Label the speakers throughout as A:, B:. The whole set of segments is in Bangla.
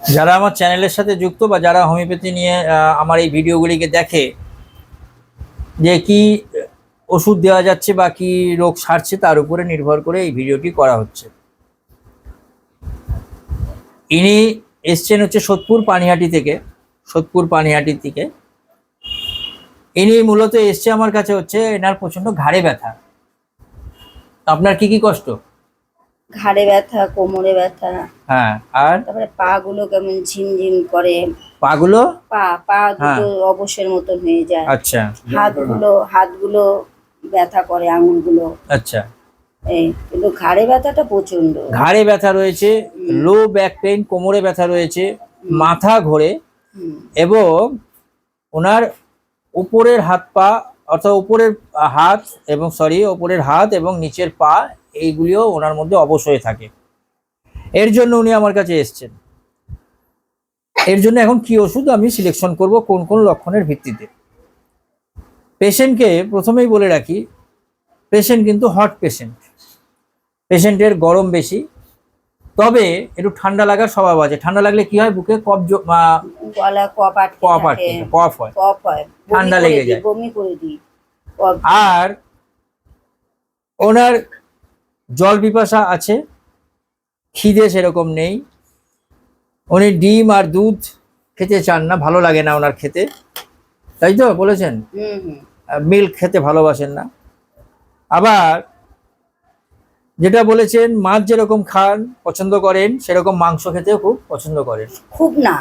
A: যারা আমার চ্যানেলের সাথে যুক্ত বা যারা হোমিওপ্যাথি নিয়ে আমার এই ভিডিওগুলিকে দেখে যে কি ওষুধ দেওয়া যাচ্ছে বা কি রোগ সারছে তার উপরে নির্ভর করে এই ভিডিওটি করা হচ্ছে। ইনি এসছেন হচ্ছে সোদপুর পানিহাটি থেকে, সোদপুর পানিহাটি থেকে। ইনি মূলত এসছে আমার কাছে হচ্ছে এনার প্রচণ্ড ঘাড়ে ব্যথা। আপনার কি কি কষ্ট?
B: ঘাড়ে ব্যথা কোমরে ব্যথা।
A: হ্যাঁ আর?
B: তারপরে পা গুলো কেমন ঝিমঝিম করে।
A: পাগুলো?
B: পা পা
A: হ্যাঁ।
B: দুটো অবসের মতন হয়ে যায়।
A: আচ্ছা।
B: হাতগুলো হাতগুলো ব্যথা করে আঙুলগুলো।
A: আচ্ছা।
B: এই কিন্তু ঘাড়ে ব্যথাটা প্রচণ্ড
A: ঘাড়ে ব্যথা রয়েছে লো ব্যাক পেইন কোমরে ব্যথা রয়েছে মাথা ঘোরে এবং ওনার উপরের হাত পা অর্থাৎ উপরের হাত এবং সরি উপরের হাত এবং নিচের পা এইগুলিও ওনার মধ্যে অবশ্যই থাকে। এর জন্য উনি আমার কাছে এসছেন। এর জন্য এখন কি ওষুধ আমি সিলেকশন করব কোন কোন লক্ষণের ভিত্তিতে? পেশেন্টকে প্রথমেই বলে রাখি পেশেন্ট কিন্তু হট পেশেন্ট পেশেন্টের গরম বেশি। তবে একটু ঠান্ডা লাগার স্বভাব আছে। ঠান্ডা লাগলে কি হয়? বুকে আহ,
B: গলা কপ আটকে
A: কফ আটকে কফ হয়।
B: কফ হয়।
A: ঠান্ডা লেগে যায়।
B: বমি করে দিই
A: আর ওনার জল পিপাসা আছে খিদে সেরকম নেই। উনি ডিম আর দুধ খেতে চান না ভালো লাগে না ওনার খেতে। তাই তো বলেছেন? মিল্ক খেতে ভালোবাসেন না। আবার যেটা বলেছেন মাছ যেরকম খান পছন্দ করেন সেরকম মাংস খেতেও খুব পছন্দ করেন।
B: খুব না।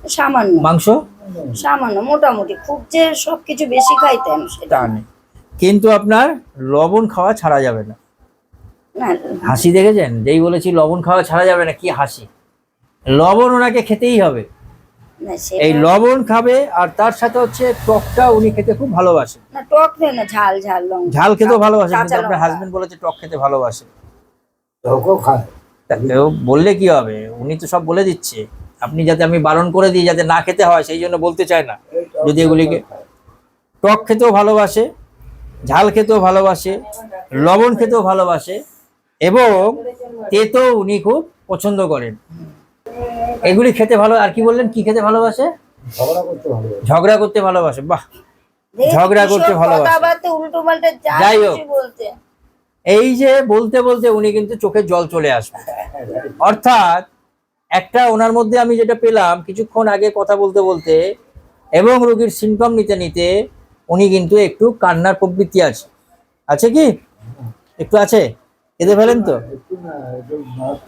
B: সামান্য।
A: মাংস?
B: সামান্য মোটামুটি। খুব যে সবকিছু বেশি খাইতেন সেটা
A: নেই। কিন্তু আপনার লবণ খাওয়া ছাড়া যাবে না। হাসি দেখেছেন? যেই বলেছি লবণ খাওয়া ছাড়া যাবে না কি হাসি? লবণ ওনাকে খেতেই হবে। এই লবণ খাবে আর তার সাথে হচ্ছে টকটা উনি খেতে খুব ভালোবাসে
B: না টক না ঝাল ঝাল লঙ্কা
A: ঝাল খেতেও কিন্তু আপনার। হাজবেন্ড বলেছে টক খেতে ভালোবাসে।
C: খায়।
A: বললে কি হবে? উনি তো সব বলে দিচ্ছে। আপনি যাতে আমি বারণ করে দিই যাতে না খেতে হয় সেই জন্য বলতে চায় না। যদি এগুলিকে টক খেতেও ভালোবাসে ঝাল খেতেও ভালোবাসে লবণ খেতেও ভালোবাসে এবং তেতো উনি খুব পছন্দ করেন। এগুলি খেতে ভালো আর কি বললেন? কি খেতে ভালোবাসে?
C: ঝগড়া করতে ভালো
A: ঝগড়া করতে ভালোবাসে বাহ! ঝগড়া করতে ভালোবাসে। যাই হোক। এই যে বলতে বলতে উনি কিন্তু চোখে জল চলে আসবে। অর্থাৎ একটা ওনার মধ্যে আমি যেটা পেলাম কিছুক্ষণ আগে কথা বলতে বলতে এবং রোগীর সিমটম নিতে নিতে উনি কিন্তু একটু কান্নার প্রবৃত্তি আছে। আছে কি? একটু আছে? কেঁদে ফেলেন তো।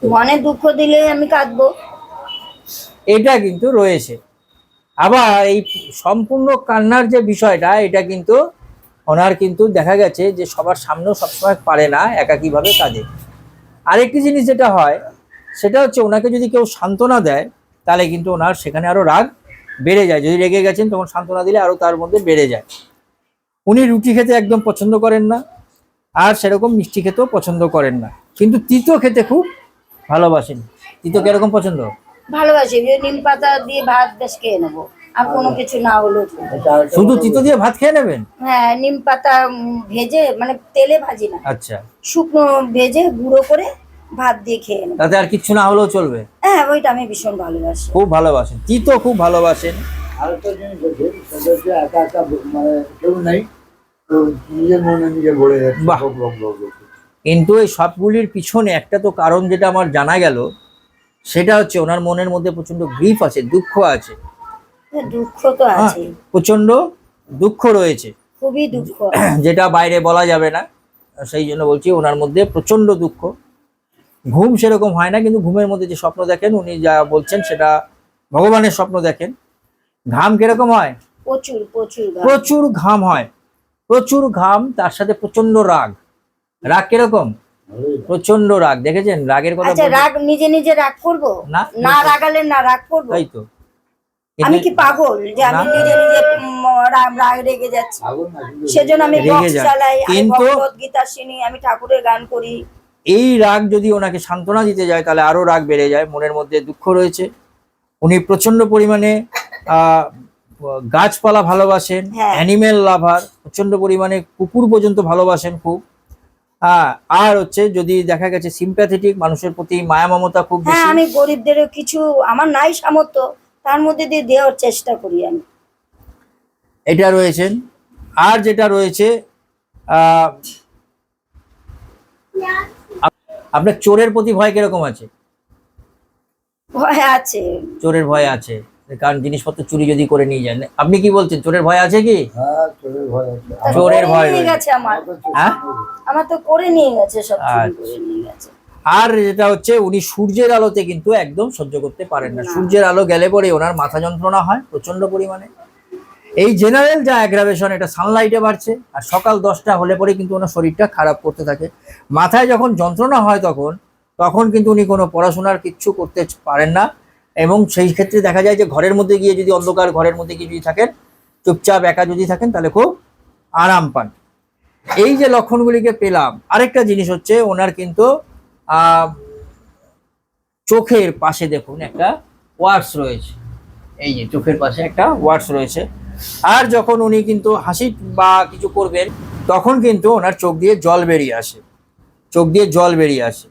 B: মনে দুঃখ দিলে আমি কাঁদবো।
A: এটা কিন্তু রয়েছে। আবার এই সম্পূর্ণ কান্নার যে বিষয়টা এটা কিন্তু ওনার কিন্তু দেখা গেছে যে সবার সামনেও সবসময় পারে না একাকীভাবে কাঁদে। আরেকটি জিনিস যেটা হয় সেটা হচ্ছে ওনাকে যদি কেউ সান্ত্বনা দেয় তাহলে কিন্তু ওনার সেখানে আরও রাগ বেড়ে যায়। যদি রেগে গেছেন তখন সান্ত্বনা দিলে আরও তার মধ্যে বেড়ে যায়। উনি রুটি খেতে একদম পছন্দ করেন না আর সেরকম মিষ্টি খেতেও পছন্দ করেন না। কিন্তু তিতো খেতে খুব ভালোবাসেন। তিতো কীরকম পছন্দ?
B: ভালোবাসি যে নিম পাতা দিয়ে ভাত বেশ খেয়ে নেব। আর কোনো কিছু না
C: আরেকটা
A: শুধু তিতো দিয়ে ভাত খেয়ে নেবেন?
B: হ্যাঁ নিম পাতা ভেজে মানে তেলে ভাজি না।
A: আচ্ছা।
B: শুকনো ভেজে গুঁড়ো করে ভাত দিয়ে খেয়ে নেব।
A: তাতে আর কিচ্ছু না হলেও চলবে?
B: হ্যাঁ ওইটা আমি ভীষণ ভালোবাসি।
A: খুব ভালোবাসেন। তিতো খুব ভালোবাসেন।
C: আরেকটা জিনিস আছে সেটা হচ্ছে একা একা মানে কেউ নেই তো নিজের মনে নিজে ভরে যাচ্ছে
A: বাহ। কিন্তু এই সবগুলির পিছনে একটা তো কারণ যেটা আমার জানা গেল সেটা হচ্ছে ওনার মনের মধ্যে প্রচণ্ড গ্রিফ আছে দুঃখ আছে।
B: হ্যাঁ, দুঃখ তো
A: হ্যাঁ,
B: আছে
A: প্রচণ্ড দুঃখ রয়েছে।
B: খুবই দুঃখ।
A: যেটা বাইরে বলা যাবে না সেই জন্য বলছি ওনার মধ্যে প্রচণ্ড দুঃখ। ঘুম সেরকম হয় না কিন্তু ঘুমের মধ্যে যে স্বপ্ন দেখেন উনি যা বলছেন সেটা ভগবানের স্বপ্ন দেখেন। ঘাম কীরকম হয়?
B: প্রচুর প্রচুর
A: প্রচুর ঘাম হয়। প্রচুর ঘাম তার সাথে প্রচণ্ড রাগ। রাগ কীরকম? প্রচণ্ড রাগ। দেখেছেন? রাগের কথা
B: আচ্ছা রাগ নিজে নিজে রাগ করব?
A: না
B: না রাগালে না রাগ করব?
A: তাই তো।
B: আমি কি পাগল যে আমি নিজে নিজে রাগ রাগ রেগে যাচ্ছি? সেজন্য আমি বক্স চালাই আমি ভগবত গীতা শুনি আমি ঠাকুরের গান করি।
A: এই রাগ যদি ওনাকে সান্ত্বনা দিতে যায় তাহলে আরও রাগ বেড়ে যায় মনের মধ্যে দুঃখ রয়েছে। উনি প্রচণ্ড পরিমাণে গাছপালা ভালোবাসেন। অ্যানিমেল লাভার প্রচণ্ড পরিমাণে কুকুর পর্যন্ত ভালোবাসেন খুব। আর হচ্ছে যদি দেখা গেছে সিম্প্যাথেটিক মানুষের প্রতি মায়া মমতা খুব
B: হ্যাঁ আমি গরিবদেরও কিছু আমার নাই সামর্থ্য তার মধ্যে দিয়ে দেওয়ার চেষ্টা করি আমি।
A: এটা রয়েছেন। আর যেটা রয়েছে আহ, আপনার চোরের প্রতি ভয় কীরকম আছে?
B: ভয় আছে।
A: চোরের ভয় আছে। কারণ জিনিসপত্র চুরি যদি করে নিয়ে যান আপনি কি বলছেন চোরের ভয় আছে কি?
C: হ্যাঁ চোরের ভয়।
B: গেছে আমার।
C: আমার তো
A: হ্যাঁ?
B: আমার তো করে নিয়ে গেছে সব চুরি
A: আচ্ছা।
B: করে নিয়ে গেছে।
A: আর যেটা হচ্ছে উনি সূর্যের আলোতে কিন্তু একদম সহ্য করতে পারেন না।
B: না।
A: সূর্যের আলো গেলে পরে ওনার মাথা যন্ত্রণা হয় প্রচণ্ড পরিমাণে। এই জেনারেল যা অ্যাগ্রাভেশন এটা সানলাইটে বাড়ছে, আর সকাল দশটা হলে পরে কিন্তু ওনার শরীরটা খারাপ করতে থাকে। মাথায় যখন যন্ত্রণা হয় তখন তখন কিন্তু উনি কোনো পড়াশোনার কিচ্ছু করতে পারেন না। এবং সেই ক্ষেত্রে দেখা যায় যে ঘরের মধ্যে গিয়ে যদি অন্ধকার ঘরের মধ্যে গিয়ে যদি থাকেন, চুপচাপ একা যদি থাকেন, তাহলে খুব আরাম পান। এই যে লক্ষণগুলিকে পেলাম, আরেকটা জিনিস হচ্ছে ওনার কিন্তু চোখের পাশে দেখুন, একটা ওয়ার্ডস রয়েছে। এই যে চোখের পাশে একটা ওয়ার্ডস রয়েছে। আর যখন উনি কিন্তু হাসি বা কিছু করবেন, তখন কিন্তু ওনার চোখ দিয়ে জল বেরিয়ে আসে। চোখ দিয়ে জল বেরিয়ে আসে।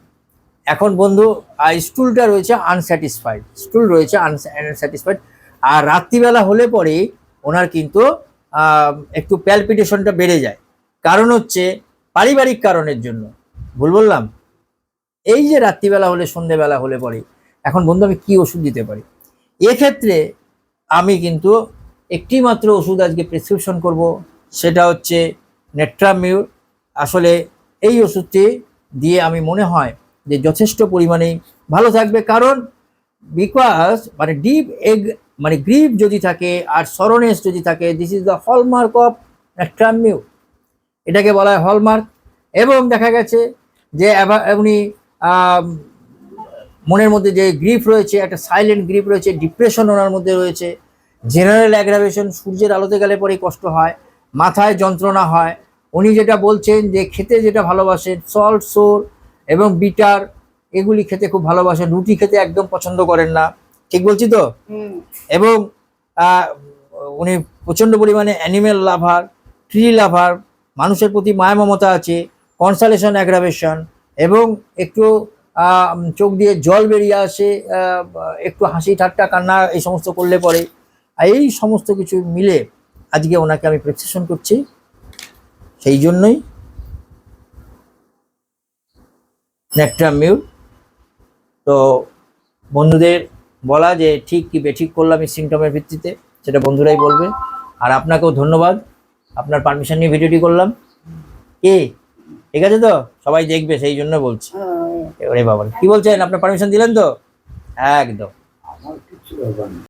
A: এখন বন্ধু স্টুলটা রয়েছে আনস্যাটিসফাইড স্টুল রয়েছে আনস্যাটিসফাইড আর রাত্রিবেলা হলে পরে ওনার কিন্তু একটু প্যালপিটেশনটা বেড়ে যায়। কারণ হচ্ছে পারিবারিক কারণের জন্য। ভুল বললাম? এই যে রাত্রিবেলা হলে, সন্ধেবেলা হলে পরে এখন বন্ধু, আমি কি ওষুধ দিতে পারি? এক্ষেত্রে আমি কিন্তু একটি মাত্র ওষুধ আজকে প্রেসক্রিপশন করব, সেটা হচ্ছে নেট্রামিউর আসলে এই ওষুধটি দিয়ে আমি মনে হয় যে যথেষ্ট পরিমাণে ভালো থাকবে, কারণ বিকজ মানে ডিপ এগ মানে গ্রিপ যদি থাকে আর সরনেস যদি থাকে this is the hallmark of নেট্রামিউ এটাকে বলা হয় হলমার্ক এবং দেখা গেছে যে উনি মনের মধ্যে যে গ্রিপ রয়েছে, একটা সাইলেন্ট গ্রিপ রয়েছে ডিপ্রেশন ওনার মধ্যে রয়েছে। জেনারেল অ্যাগ্রাভেশন সূর্যের আলোতে গেলে পরেই কষ্ট হয় মাথায় যন্ত্রণা হয়। উনি যেটা বলছেন যে খেতে যেটা ভালোবাসেন সল্ট সোর এবং বিটার এগুলি খেতে খুব ভালোবাসেন। রুটি খেতে একদম পছন্দ করেন না। ঠিক বলছি তো? এবং উনি প্রচণ্ড পরিমাণে অ্যানিমেল লাভার ট্রি লাভার মানুষের প্রতি মায়া মমতা আছে কনসালেশন অ্যাগ্রাভেশন এবং একটু চোখ দিয়ে জল বেরিয়ে আসে একটু হাসি ঠাট্টা কান্না এই সমস্ত করলে পরে এই সমস্ত কিছু মিলে আজকে ওনাকে আমি প্রেসক্রিপশন করছি। সেই জন্যই নেট্রামিউর তো বন্ধুদের বলা যে ঠিক কি বেঠিক করলাম এই সিমটমের ভিত্তিতে সেটা বন্ধুরাই বলবে। আর আপনাকেও ধন্যবাদ। আপনার পারমিশন নিয়ে ভিডিওটি করলাম। কি? ঠিক আছে তো? সবাই দেখবে সেই জন্য বলছি। ওরে বাবা কি বলছেন? আপনার পারমিশন দিলেন তো? একদম।